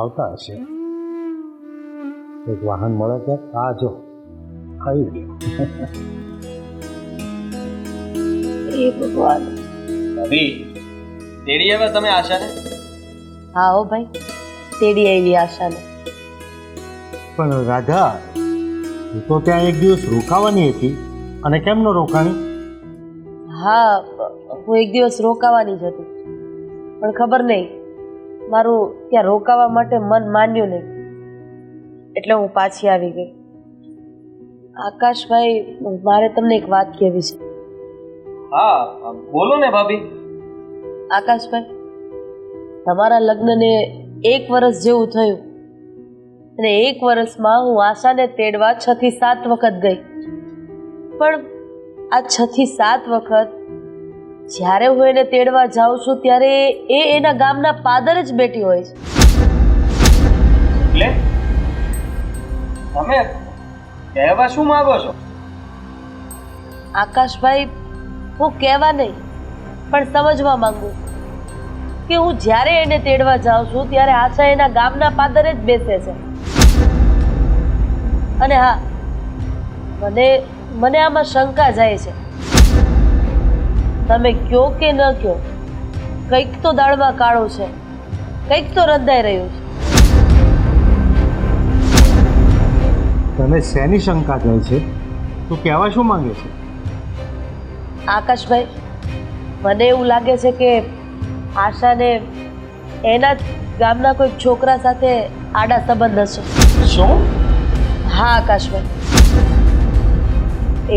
આવતા હશે. એક વાહન મળે કે આ જો ખાઈ ગયો એ ભગવાન. ભાભી તેડી આવ્યા તમે આશાને? હા હો ભાઈ તેડી આવી આશાને. પણ રાધા હું તો ત્યાં એક દિવસ રોકાવાની હતી. અને કેમ ન રોકાણી? હા હું એક દિવસ રોકાવાની જ હતી. પણ ખબર નહીં મારું ત્યાં રોકાવા માટે મન માન્યું નહીં. એટલે હું પાછી આવી ગઈ. આકાશભાઈ મારે તમને એક વાત કહેવી છે. હા બોલો ને ભાભી. આકાશભાઈ તમારા લગ્નને એક વર્ષ જેવું થયું અને એક વર્ષમાં હું આશાને તેડવા છ થી સાત વખત ગઈ. પણ આ છ થી સાત વખત જ્યારે હું એને તેડવા જાઉં છું ત્યારે એ એના ગામના પાદર જ બેઠી હોય છે. એટલે તમે કહેવા શું માંગો છો? આકાશભાઈ હું કહેવા નહીં પણ સમજવા માંગુ કે હું જ્યારે એને તેડવા જાઉં છું ત્યારે આશા એના ગામના પાદરે જ બેસે છે. અને હા મને મને આમાં શંકા જાય છે. તમે કયો કે ન કયો કંઈક તો દાળમાં કાળો છે કંઈક તો રંધાઈ રહ્યું છે. તને શેની શંકા જાય છે? તું કહેવા શું માંગે છે? આકાશભાઈ મને એવું લાગે છે કે આશાને એના જ ગામના કોઈ છોકરા સાથે આડા સંબંધ હશે. શું? હા આકાશભાઈ.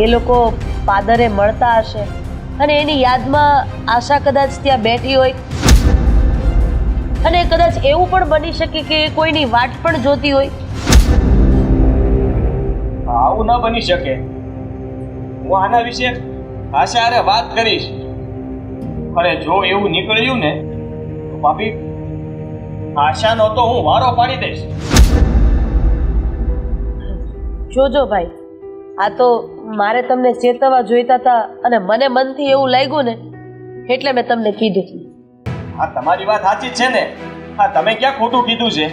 એ લોકો પાદરે મળતા હશે. અને એની યાદમાં આશા કદાચ ત્યાં બેઠી હોય. અને કદાચ એવું પણ બની શકે કે એ કોઈની વાટ પણ જોતી હોય. આવું ન બની શકે. હું આના વિશે આશા હારે વાત કરીશ. અને જો એવું નીકળ્યું ને તો ભાભી આશાનો તો હું વારો પાડી દઈશ. જોજો ભાઈ. આ તો મારે તમને ચેતવવા જોઈતા હતા અને મને મનથી એવું લાગ્યું ને એટલે મેં તમને કીધું. આ તમારી વાત સાચી જ છે ને. હા તમે ક્યાં ખોટું કીધું છે?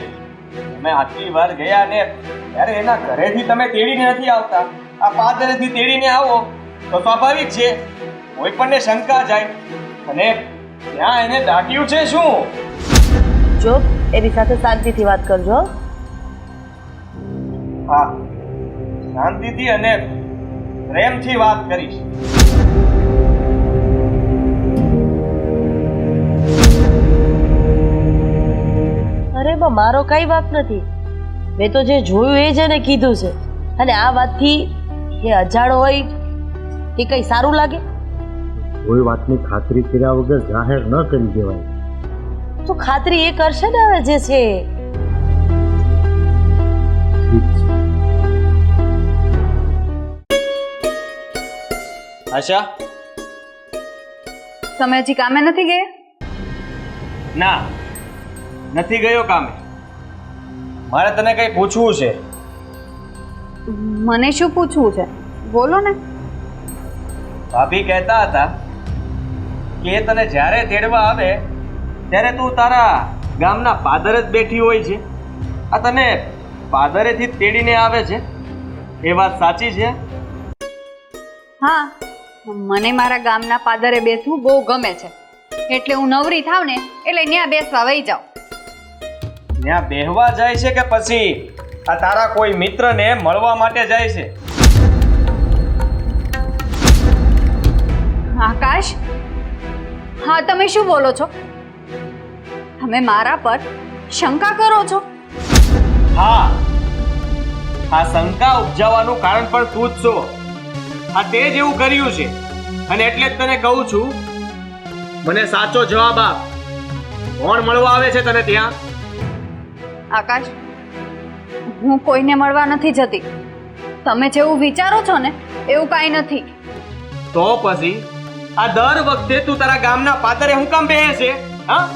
તમે આટલી વાર ગયા ને ત્યારે એના ઘરેથી તમે તેડીને નથી આવતા. આ પાદરેથી તેડીને આવો તો સ્વાભાવિક છે. કોઈ પણ શંકા જાય. અને ત્યાં એને દાટ્યું છે શું? જો એની સાથે શાંતિથી વાત કરજો હો. શાંતિથી અને પ્રેમથી વાત કરીશ. અરે બા મારો કઈ વાત નથી. મેં તો જે જોયું એ જ એને કીધું છે. અને આ વાતથી એ અજાણ હોય એ કઈ સારું લાગે? કોઈ વાતની ખાતરી કર્યા વગર જાહેર ન કરી દેવાય. તો ખાતરી એ કરશે ને હવે જે છે આશા? તમે હજી કામે નથી ગયા? ના નથી ગયો કામે. મારે તને કંઈ પૂછવું છે? મને શું પૂછવું છે? બોલો ને. ભાભી કહેતા હતા કે એ તને જ્યારે તેડવા આવે ત્યારે તું તારા ગામના પાદર જ બેઠી હોય છે. આ તને પાદરેથી તેડીને આવે છે. એ વાત સાચી છે? હા મને મારા ગામના પાદરે બેસવું બહુ ગમે છે. એટલે હું નવરી થાવ ને એટલે ત્યાં બેસવા વહી જાઉં. ત્યાં બેહવા જાય છે કે પછી? આ તારા કોઈ મિત્રને મળવા માટે જાય છે? આકાશ હા તમે શું બોલો છો? તમે મારા પર શંકા કરો છો? હા. આ શંકા ઉપજાવવાનું કારણ પણ તું જ છો. આ તે જ એવું કર્યું છે. અને એટલે જ તને કહું છું મને સાચો જવાબ આપ. કોણ મળવા આવે છે તને ત્યાં? આકાશ હું કોઈને મળવા નથી જતી. તમે જેવું વિચારો છો ને એવું કાંઈ નથી. તો પછી આ દર વખતે તું તારા ગામના પાતરે હું કામ બેહે છે? હા?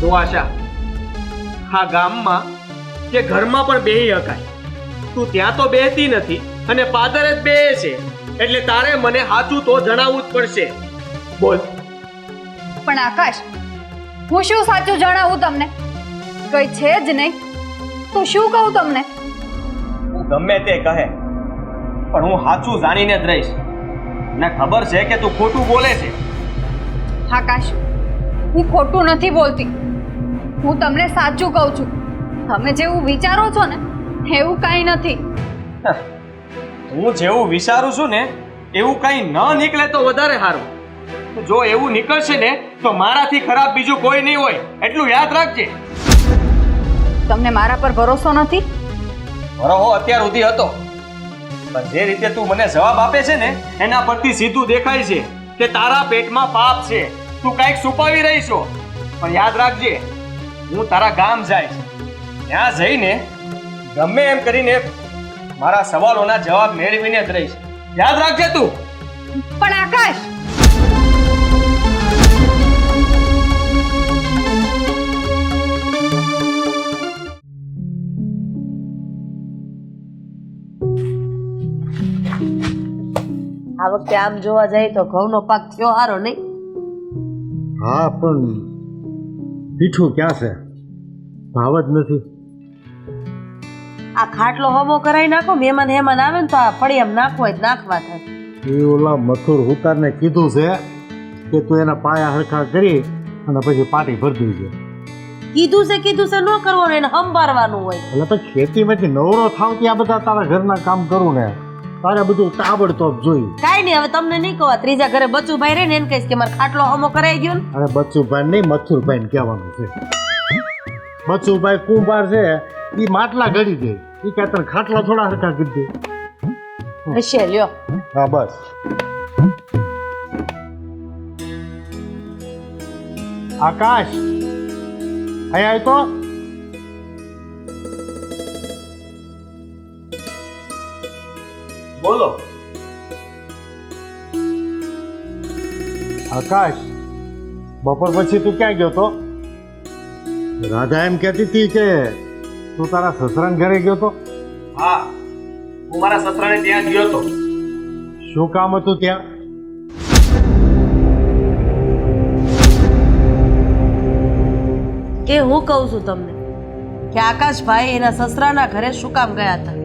તો આશા આ ગામમાં કે ઘરમાં પણ બેહી શકાય. તું ત્યાં તો બેહતી નથી. અને પાદર જ બે છે. એટલે તારે મને સાચું તો જણાવવું જ પડશે. બોલ. પણ આકાશ હું શું સાચું જણાવું તમને? કઈ છે જ નહીં. તો શું કહું તમને? હું ગમે તે કહે પણ હું સાચું જાણીને જ રહીશ. મને ખબર છે કે તું ખોટું બોલે છે. આકાશ હું ખોટું નથી બોલતી. હું તમને સાચું કહું છું. તમે જેવું વિચારો છો ને એવું કાંઈ નથી. હું જેવું વિચારું છું ને એવું કંઈ ન નીકળે તો વધારે સારું. જો એવું નીકળશે ને તો મારાથી ખરાબ બીજું કોઈ નહીં હોય. એટલું યાદ રાખજે. તમને મારા પર ભરોસો નથી? ભરોસો અત્યાર સુધી હતો. પણ જે રીતે તું મને જવાબ આપે છે ને એના પરથી સીધું દેખાય છે કે તારા પેટમાં પાપ છે. તું કંઈક છુપાવી રહી છો. પણ યાદ રાખજે હું તારા ગામ જાય ત્યાં જઈને ગમે એમ કરીને મારા સવાલોના જવાબ મેળવીને જ રહીશ. યાદ રાખજે તું. પણ આકાશ! આ વખતે આમ જોવા જાય તો ઘઉંનો પાક થયો હારો નહીં? હા પણ પીઠું ક્યાં છે? ભાવ જ નથી. આ ખાટલો હમો કરાવી નાખો મહેમાન હેમાન આવે ને તો આ ફળિયામ નાખવો હોય નાખવા થાય. એ ઓલા મથુર હુતારને કીધું છે કે તું એના પાયા હરખા કરી અને પછી પાટી ભરી દેજે. કીધું છે કીધું છે ન કરવાનું એને સંભાળવાનું હોય. એટલે પછી ખેતીમાંથી નવરો થાવ ત્યાં બધા તારા ઘરના કામ કરું ને? તારે બધું તાબડતોબ જોઈ. કાંઈ નહીં હવે તમને નહીં કહો ત્રીજા ઘરે બચુભાઈ રહે ને એને કહીશ કે મારે ખાટલો હમો કરાઈ ગયો ને. અરે બચ્ચુભાઈ નહીં મથુરભાઈ કહેવાનું છે. બચ્ચુભાઈ કુંભાર છે એ માટલા ઘડી દે. એ કે તને ખાટલા થોડા હરખા કીધું હશે લ્યો. હા બસ. આકાશ અહીં આવ તો. બોલો. આકાશ બપોર પછી તું ક્યાં ગયો તો? રાધા એમ કહેતી હતી કે તું તારા સસરાને ઘરે ગયો તો? હા હું મારા સસરાને ત્યાં ગયો તો. શું કામ હતું ત્યાં? એ હું કહું છું તમને કે આકાશભાઈ એના સસરાના ઘરે શું કામ ગયા હતા?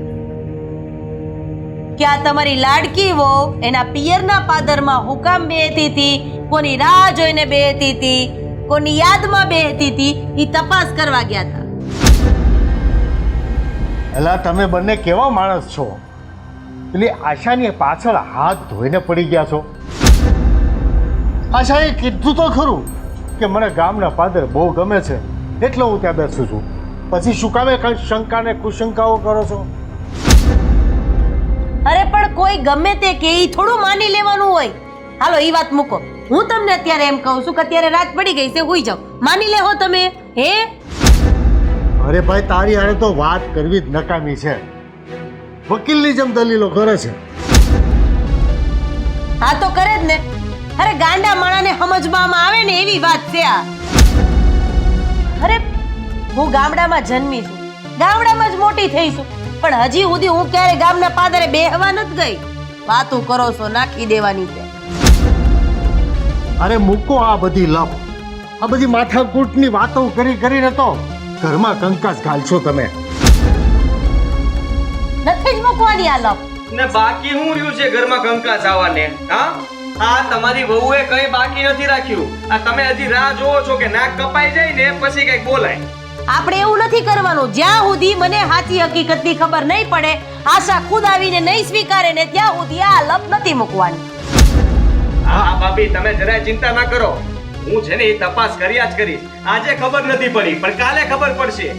કે આ તમારી લાડકી વો એના પિયરના પાદરમાં હુકામ બેહતી હતી કોની રાહ જોઈને બેહતી હતી કોની યાદમાં બેહતી હતી એ તપાસ કરવા ગયા હતા. એલા તમે બંને કેવા માણસ છો? એટલે આશાની પાછળ હાથ ધોઈને પડી ગયા છો. આશાએ કીધું તો ખરું કે મને ગામના પાદર બહુ ગમે છે, એટલે હું ત્યાં બેસું છું. પછી શું કામે કઈ શંકા ને કુશંકાઓ કરો છો? અરે, પણ કોઈ ગમે તે કે ઈ થોડું માની લેવાનું હોય. હાલો, ઈ વાત મૂકો. હું તમને અત્યારે એમ કહું છું કે અત્યારે રાત પડી ગઈ છે, હોઈ જાઓ. માની લેહો તમે, હે? અરે ભાઈ તારી આને તો વાત કરવી જ નકામી છે. વકીલની જેમ દલીલો કરે છે. હા તો કરે જ ને. અરે ગાંડા માણાને સમજવામાં આવે ને એવી વાત છે આ. અરે હું ગામડામાં જન્મી છું. ગામડામાં જ મોટી થઈ છું. પણ હજી સુધી હું ક્યારે ગામના પાદરે બેહવા નથી ગઈ? વાતું કરો છો નાખી દેવાની છે. અરે મૂકો આ બધી લપ. આ બધી માથાકૂટની વાતો કરી કરીને તો ઘરમાં કંકાસ ઘાલશો તમે. નથી જ મૂકવાની આ લપ. ને બાકી હું રહ્યું છે ઘરમાં કંકાસ આવવાને? હા? આ તમારી વહુએ કઈ બાકી નથી રાખ્યું. આ તમે હજી રાહ જોવો છો કે નાક કપાઈ જાય ને પછી કંઈક બોલાય. આપણે એવું નથી કરવાનું. જ્યાં સુધી મને સાચી હકીકતની ખબર નહીં પડે આશા ખુદ આવીને નહીં સ્વીકારે ને ત્યાં સુધી આ લપ નથી મૂકવાની. હા હા ભાભી તમે જરાય ચિંતા ના કરો. હું છે ને એ તપાસ કર્યા જ કરીશ. આજે ખબર નથી પડી પણ કાલે ખબર પડશે.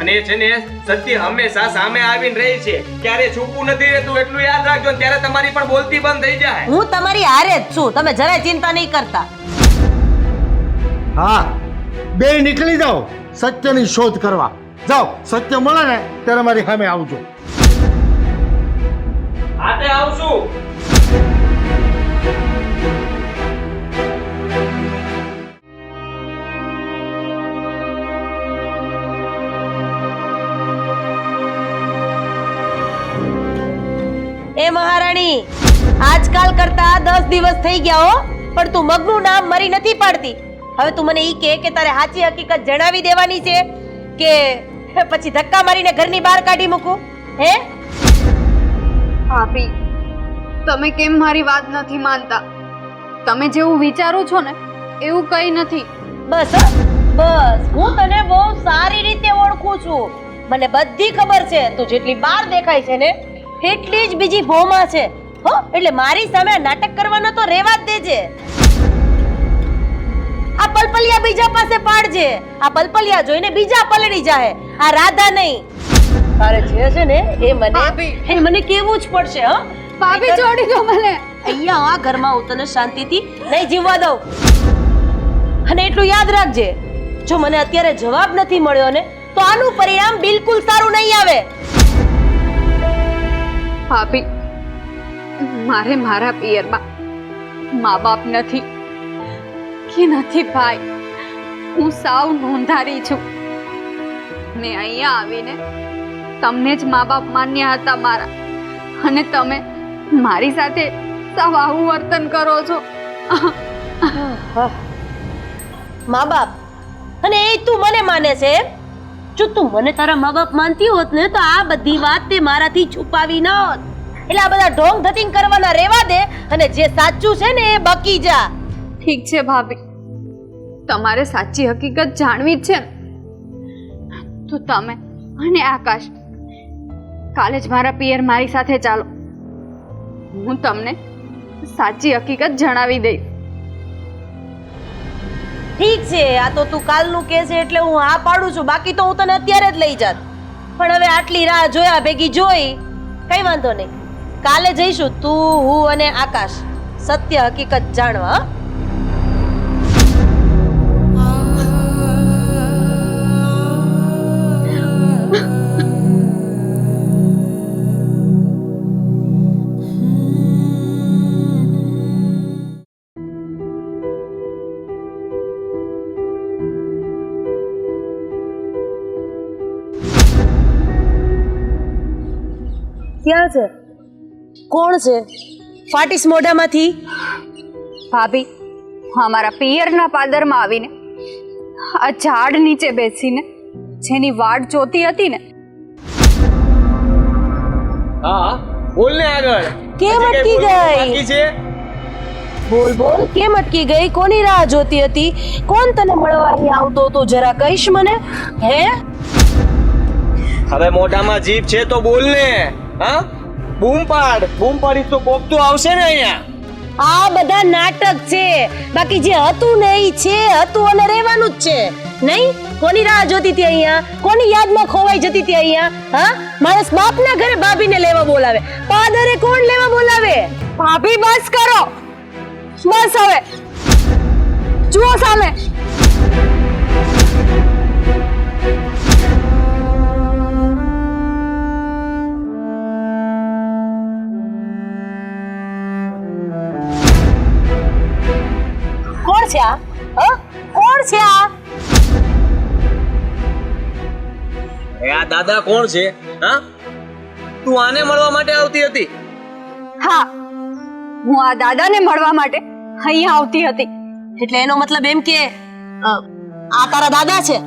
અને છે ને સત્ય હંમેશા સામે આવીને રહી છે. ક્યારે છૂપું નથી રહેતું એટલું યાદ રાખજો ત્યારે તમારી પણ બોલતી બંધ થઈ જાય. હું તમારી હારે જ છું તમે જરાય ચિંતા નહીં કરતા. હા બે નીકળી જાઓ સત્યની શોધ કરવા. જાઓ સત્ય મળે ને ત્યારે મારી સામે આવજો. હાથે આવશું. એ મહારાણી. આજકાલ કરતા દસ દિવસ થઈ ગયા હો પણ તું મગનું નામ મરી નથી પાડતી. હવે તું મને ઈ કે કે તારે સાચી હકીકત જણાવી દેવાની છે કે પછી ધક્કા મારીને ઘરની બહાર કાઢી મૂકું હે? ભાભી તમે કેમ મારી વાત નથી માનતા? તમે જેવું વિચારો છો ને એવું કંઈ નથી. બસ બસ. હું તને બહુ સારી રીતે ઓળખું છું. મને બધી ખબર છે. તું જેટલી બહાર દેખાય છે ને એટલી જ બીજી ભોમાં છે. હો એટલે મારી સામે નાટક કરવાનો તો રેવા જ દેજે. આ પલપલિયા બીજા પાસે પાડજે. આ પલપલિયા જોઈને બીજા પલળી જાહે. આ રાધા નહીં. અરે જે છે ને એ મને એ મને કેવું જ પડશે હો. ભાભી છોડી દો મને. અહીંયા આ ઘરમાં હું તને શાંતિથી નહીં જીવવા દઉં. અને એટલું યાદ રાખજે જો મને અત્યારે જવાબ નથી મળ્યો ને તો આનું પરિણામ બિલકુલ સારું નહીં આવે. ભાભી મારે મારા પિયરમાં મા બાપ નથી. કે નથી ભાઈ? હું સાવ નોંધારી છું. ને અહીંયા આવીને તમને જ મા બાપ માન્યા હતા મારા. અને તમે મારી સાથે સાવ આવું વર્તન કરો છો. મા બાપ અને એ તું મને માને છે એમ? જો તું મને તારા મા બાપ માનતી હોત ને, તો આ બધી વાત તે મારાથી છુપાવી ન હોત એટલે આ બધા ઢોંગ ધતિંગ કરવાના રેવા દે અને જે સાચું છે ને, એ બકી જા. ઠીક છે ભાભી. તમારે સાચી હકીકત જાણવી જ છે તો તમે અને આકાશ, કાલે જ મારા પિયર મારી સાથે ચાલો. હું તમને સાચી હકીકત જણાવી દઈશ. ઠીક છે, આ તો તું કાલનું કે છે એટલે હું હા પાડું છું, બાકી તો હું તને અત્યારે જ લઈ જાત. પણ હવે આટલી રાહ જોયા ભેગી જોઈ, કઈ વાંધો નહીં. કાલે જઈશું તું, હું અને આકાશ. સત્ય હકીકત જાણવા ક્યાં છે કોણ છે ફાટીસ મોઢામાંથી ભાભી હું અમારા પિયરના પાદરમાં આવીને આ ઝાડ નીચે બેસીને જેની વાટ જોતી હતી ને હા બોલ ને આગળ કેમ હજી અટકી કંઈ બોલવાનું ગઈ? બાકી છે બોલ બોલ કેમ અટકી ગઈ કોની રાહ જોતી હતી કોણ તને મળવા અહીં આવતો હતો જરા કહીશ મને હે હવે મોઢામાં જીભ છે તો બોલ ને હા? બૂમ પાડ બૂમ પાડી તો કોક તો આવશે ને અહીંયા. આ બધા નાટક છે. બાકી જે હતું ને એ છે, હતું અને રહેવાનું જ છે. નહીં? કોની રાહ જોતી હતી અહીંયા? કોની યાદમાં ખોવાઈ જતી હતી અહીંયા? હા? માણસ બાપના ઘરે ભાભીને લેવા બોલાવે. પાદરે કોણ લેવા બોલાવે? ભાભી બસ કરો. બસ હવે. જુઓ સામે. કોણ છે આ? હ? કોણ છે આ? એ આ દાદા કોણ છે? હા? તું આને મળવા માટે આવતી હતી? હા. હું આ દાદાને મળવા માટે અહીંયા આવતી હતી. એટલે એનો મતલબ એમ કે આ તારા દાદા છે?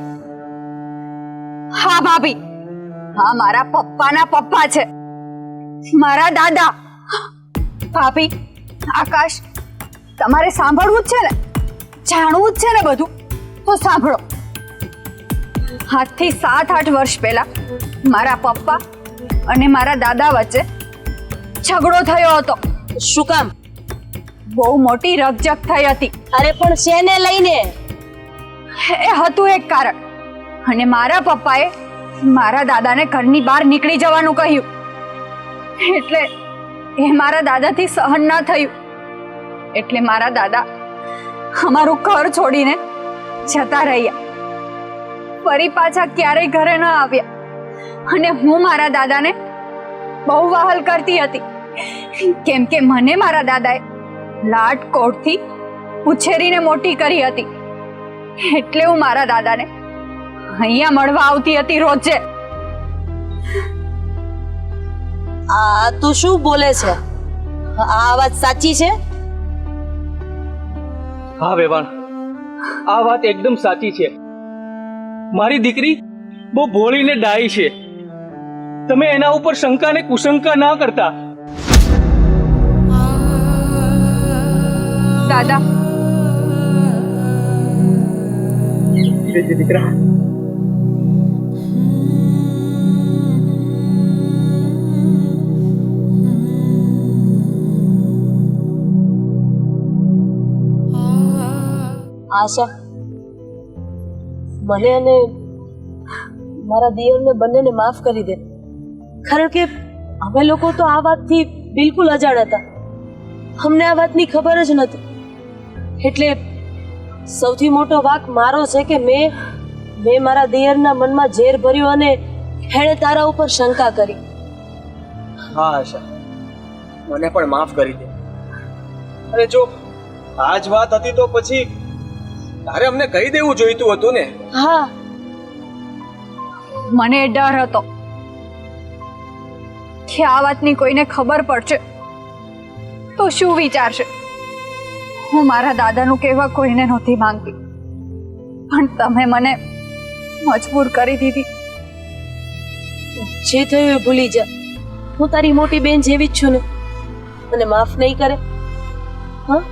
હા ભાભી. હા મારા પપ્પાના પપ્પા છે. મારા દાદા. ભાભી આકાશ તમારે સાંભળવું જ છે ને? જાણવું જ છે ને બધું. તો સાંભળો. આજથી સાત આઠ વર્ષ પહેલા મારા પપ્પા અને મારા દાદા વચ્ચે ઝઘડો થયો હતો. શું કામ? બહુ મોટી રકજક થઈ હતી. અરે પણ શેને લઈને? એ હતું એક કારણ. અને મારા પપ્પાએ મારા દાદાને ઘરની બહાર નીકળી જવાનું કહ્યું. એટલે એ મારા દાદાથી સહન ના થયું. એટલે મારા દાદા અમારું ઘર છોડીને જતા રહ્યા. ફરી પાછા ક્યારેય ઘરે ન આવ્યા. અને હું મારા દાદાને બહુ વહાલ કરતી હતી. કેમ કે મને મારા દાદાએ લાટ કોટથી ઉછેરીને મોટી કરી હતી. એટલે હું મારા દાદાને અહીંયા મળવા આવતી હતી રોજે. આ તું શું બોલે છે? આ વાત સાચી છે? હા વેવાણ. આ વાત એકદમ સાચી છે. મારી દીકરી બહુ ભોળી ને ડાઈ છે. તમે એના ઉપર શંકા ને કુશંકા ના કરતા. દાદા. દીકરા. આશા. મને અને મારા દિયરને બંનેને માફ કરી દે. કારણ કે અમે લોકો તો આ વાતથી બિલકુલ અજાણ હતા. અમને આ વાતની ખબર જ નથી એટલે સૌથી મોટો વાક મારો છે કે મેં મેં મારા દિયરના મનમાં ઝેર ભર્યું અને એણે તારા ઉપર શંકા કરી. હા, આશા. મને પણ માફ કરી દે. અરે જો આ જ વાત હતી તો પછી તારે અમને કહી દેવું જોઈતું હતું ને? હા. મને ડર હતો કે આ વાતની કોઈને ખબર પડશે તો શું વિચારશે? હું મારા દાદાનું કહેવા કોઈને નહોતી માંગતી. પણ તમે મને મજબૂર કરી દીધી. જે થયું એ ભૂલી જા. હું તારી મોટી બેન જેવી જ છું ને. મને માફ નહીં કરે. હા?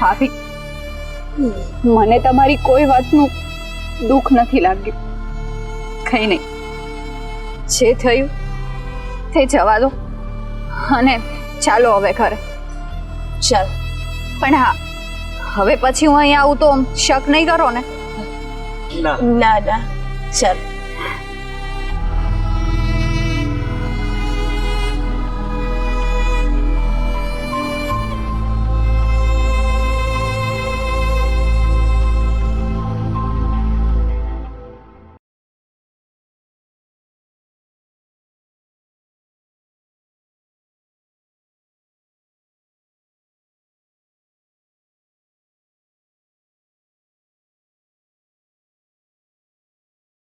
ભાભી. મને તમારી કોઈ વાતનું દુઃખ નથી લાગ્યું. કંઈ નહીં. જે થયું તે જવા દો. અને ચાલો હવે ઘરે. ચાલ. પણ હા હવે પછી હું અહીંયા આવું તો શક નહીં કરો ને? ના ના ના. ચાલ.